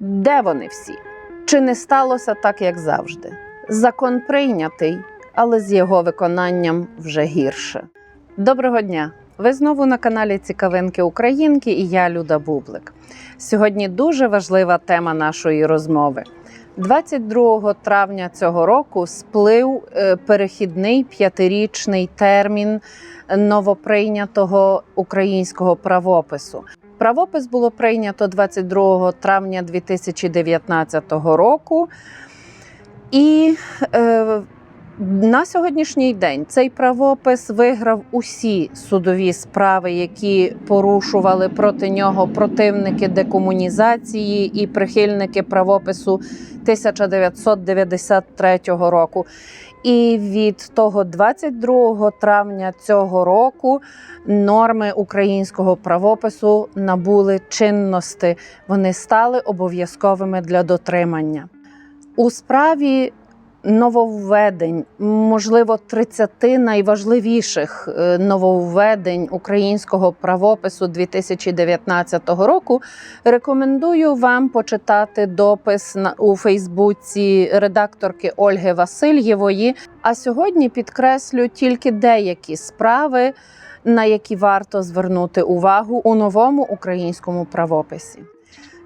Де вони всі? Чи не сталося так, як завжди? Закон прийнятий, але з його виконанням вже гірше. Доброго дня! Ви знову на каналі Цікавинки Українки і я Люда Бублик. Сьогодні дуже важлива тема нашої розмови. 22 травня цього року сплив е, перехідний п'ятирічний термін новоприйнятого українського правопису. Правопис було прийнято 22 травня 2019 року. І е, на сьогоднішній день цей правопис виграв усі судові справи, які порушували проти нього противники декомунізації і прихильники правопису 1993 року. І від того 22 травня цього року норми українського правопису набули чинності. Вони стали обов'язковими для дотримання. У справі нововведень, можливо, 30 найважливіших е, нововведень українського правопису 2019 року. Рекомендую вам почитати допис у Фейсбуці редакторки Ольги Васильєвої. А сьогодні підкреслю тільки деякі справи, на які варто звернути увагу у новому українському правописі.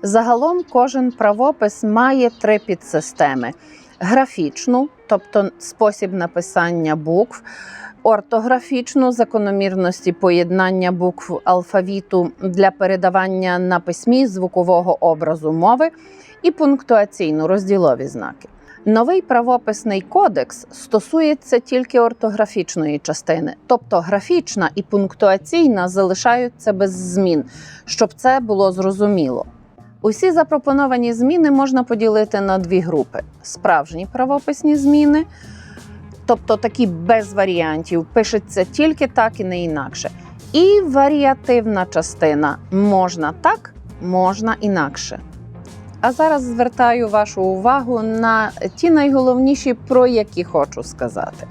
Загалом кожен правопис має три підсистеми: графічну, тобто спосіб написання букв, ортографічну закономірності поєднання букв алфавіту для передавання на письмі звукового образу мови і пунктуаційну розділові знаки. Новий правописний кодекс стосується тільки ортографічної частини, тобто графічна і пунктуаційна залишаються без змін, щоб це було зрозуміло. Усі запропоновані зміни можна поділити на дві групи: справжні правописні зміни, тобто такі без варіантів, пишеться тільки так і не інакше. І варіативна частина можна так, можна інакше. А зараз звертаю вашу увагу на ті найголовніші, про які хочу сказати.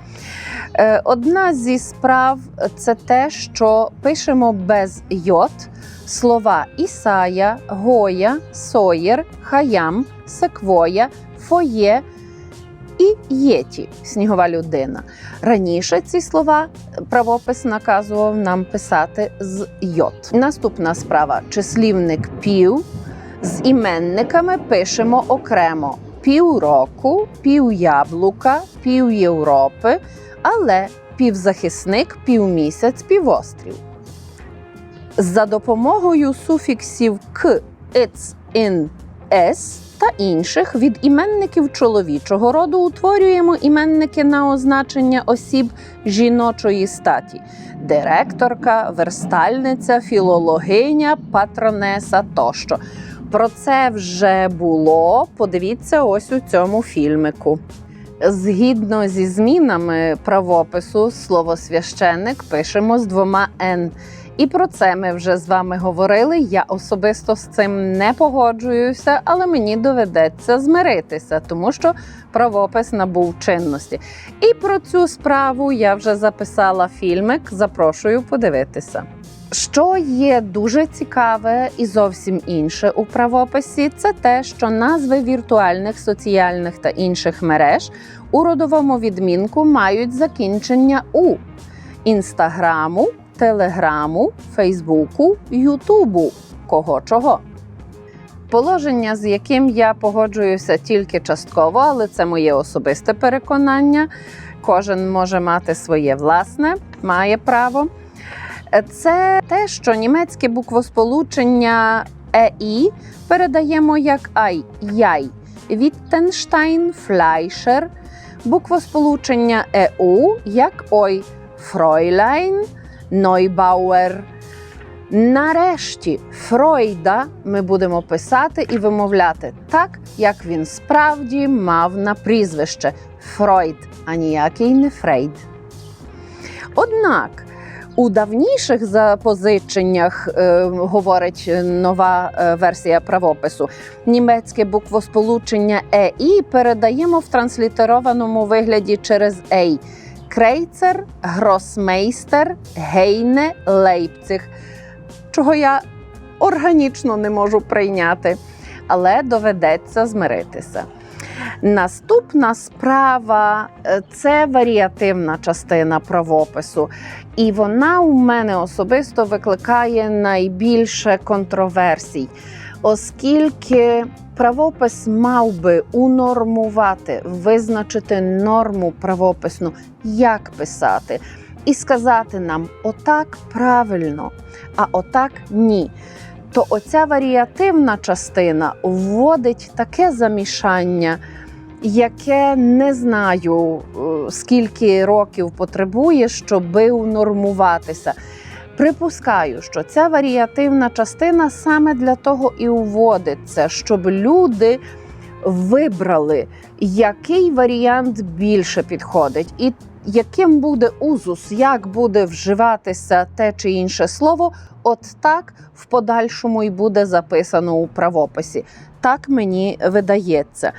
Е, Одна зі справ це те, що пишемо без йод слова Ісая, Гоя, Соєр, Хаям, Секвоя, Фоє і Єті снігова людина. Раніше ці слова правопис наказував нам писати з йод. Наступна справа числівник пів. З іменниками пишемо окремо півроку, півяблука, пів Європи, але півзахисник, півмісяць, півострів. За допомогою суфіксів к, иц, ін, с та інших від іменників чоловічого роду утворюємо іменники на означення осіб жіночої статі: директорка, верстальниця, філологиня, патронеса тощо. Про це вже було. Подивіться ось у цьому фільмику. Згідно зі змінами правопису, слово священник пишемо з двома Н. І про це ми вже з вами говорили. Я особисто з цим не погоджуюся, але мені доведеться змиритися, тому що правопис набув чинності. І про цю справу я вже записала фільмик. Запрошую подивитися. Що є дуже цікаве і зовсім інше у правописі, це те, що назви віртуальних соціальних та інших мереж у родовому відмінку мають закінчення у інстаграму, телеграму, фейсбуку, ютубу, кого чого. Положення, з яким я погоджуюся тільки частково, але це моє особисте переконання. Кожен може мати своє власне, має право. Це те, що німецьке буквосполучення ЕІ передаємо як ай яй, Віттенштайн, Флайшер, буквосполучення ЕУ як ой, Фройляйн, Нойбауер. Нарешті Фройда ми будемо писати і вимовляти так, як він справді мав на прізвище Фройд, а ніякий не Фрейд. Однак у давніших запозиченнях е, говорить нова е, версія правопису. Німецьке буквосполучення ЕІ передаємо в транслітерованому вигляді через Ей. Крейцер, Гросмейстер, Гейне, Лейпциг, чого я органічно не можу прийняти. але доведеться змиритися. Наступна справа е, це варіативна частина правопису, і вона у мене особисто викликає найбільше контроверсій, оскільки правопис мав би унормувати, визначити норму правописну, як писати, і сказати нам отак правильно, а отак ні. То оця варіативна частина вводить таке замішання, яке не знаю, е, скільки років потребує, щоби унормуватися. Припускаю, що ця варіативна частина саме для того і вводиться, щоб люди вибрали, який варіант більше підходить, і яким буде узус, як буде вживатися те чи інше слово, от так в подальшому і буде записано у правописі. Так мені видається.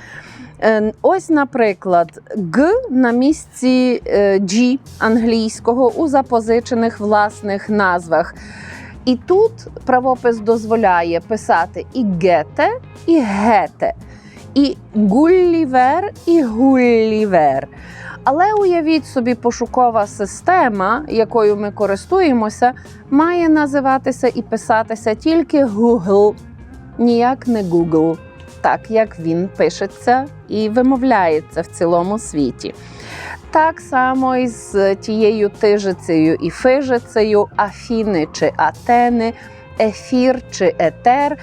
Е, Ось, наприклад, Г на місці е, G англійського у запозичених власних назвах. І тут правопис дозволяє писати і гете, і гете, і гуллівер, і гуллівер. Але уявіть собі, пошукова система, якою ми користуємося, має називатися і писатися тільки Google, ніяк не Google, так як він пишеться і вимовляється в цілому світі. Так само і з тією тижицею і фижицею, Афіни чи Атени, ефір чи етер.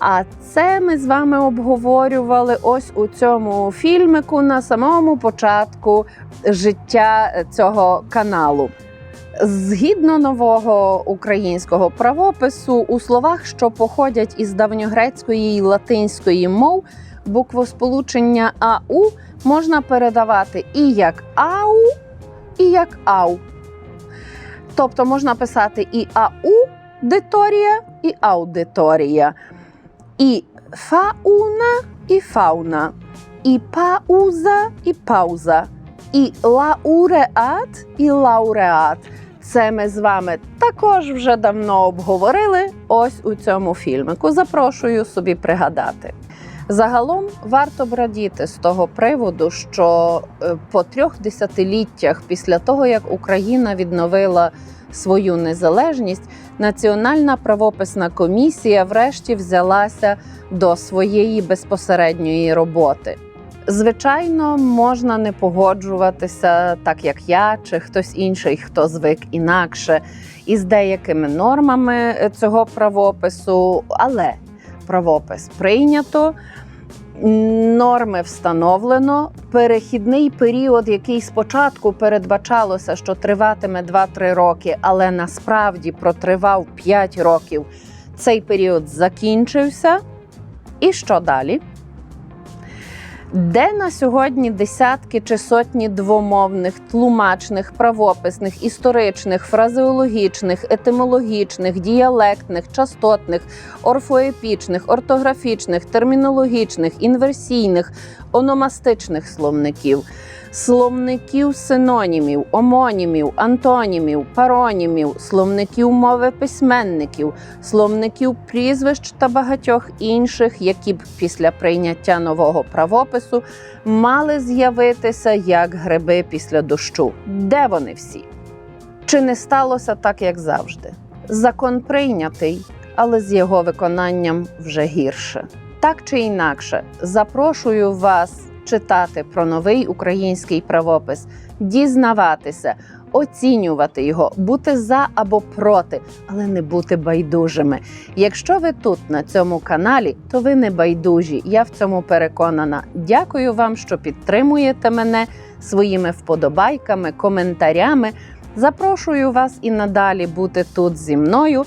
А це ми з вами обговорювали ось у цьому фільмику на самому початку життя цього каналу. Згідно нового українського правопису, у словах, що походять із давньогрецької й латинської мов, буквосполучення ау можна передавати і як ау, і як ау. Тобто можна писати і ау диторія, і аудиторія, і фауна, і фауна, і пауза, і пауза, і лауреат, і лауреат. Це ми з вами також вже давно обговорили. Ось у цьому фільмику. Запрошую собі пригадати. Загалом варто б радіти з того приводу, що е, по трьох десятиліттях після того, як Україна відновила свою незалежність, Національна правописна комісія врешті взялася до своєї безпосередньої роботи. Звичайно, можна не погоджуватися, так як я чи хтось інший, хто звик інакше, із деякими нормами цього правопису, але правопис прийнято. Норми встановлено. Перехідний період, який спочатку передбачалося, що триватиме 2-3 роки, але насправді протривав 5 років. Цей період закінчився. І що далі? Де на сьогодні десятки чи сотні двомовних, тлумачних, правописних, історичних, фразеологічних, етимологічних, діалектних, частотних, орфоепічних, ортографічних, термінологічних, інверсійних, ономастичних словників, словників синонімів, омонімів, антонімів, паронімів, словників мови письменників, словників прізвищ та багатьох інших, які б після прийняття нового правопису мали з'явитися як гриби після дощу. Де вони всі? Чи не сталося так, як завжди? Закон прийнятий, але з його виконанням вже гірше. Так чи інакше, запрошую вас читати про новий український правопис, дізнаватися, оцінювати його, бути за або проти, але не бути байдужими. Якщо ви тут на цьому каналі, то ви не байдужі. Я в цьому переконана. Дякую вам, що підтримуєте мене своїми вподобайками, коментарями. Запрошую вас і надалі бути тут зі мною,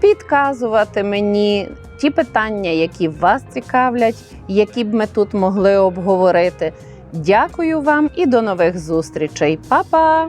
підказувати мені ті питання, які вас цікавлять, які б ми тут могли обговорити. Дякую вам і до нових зустрічей. Па-па!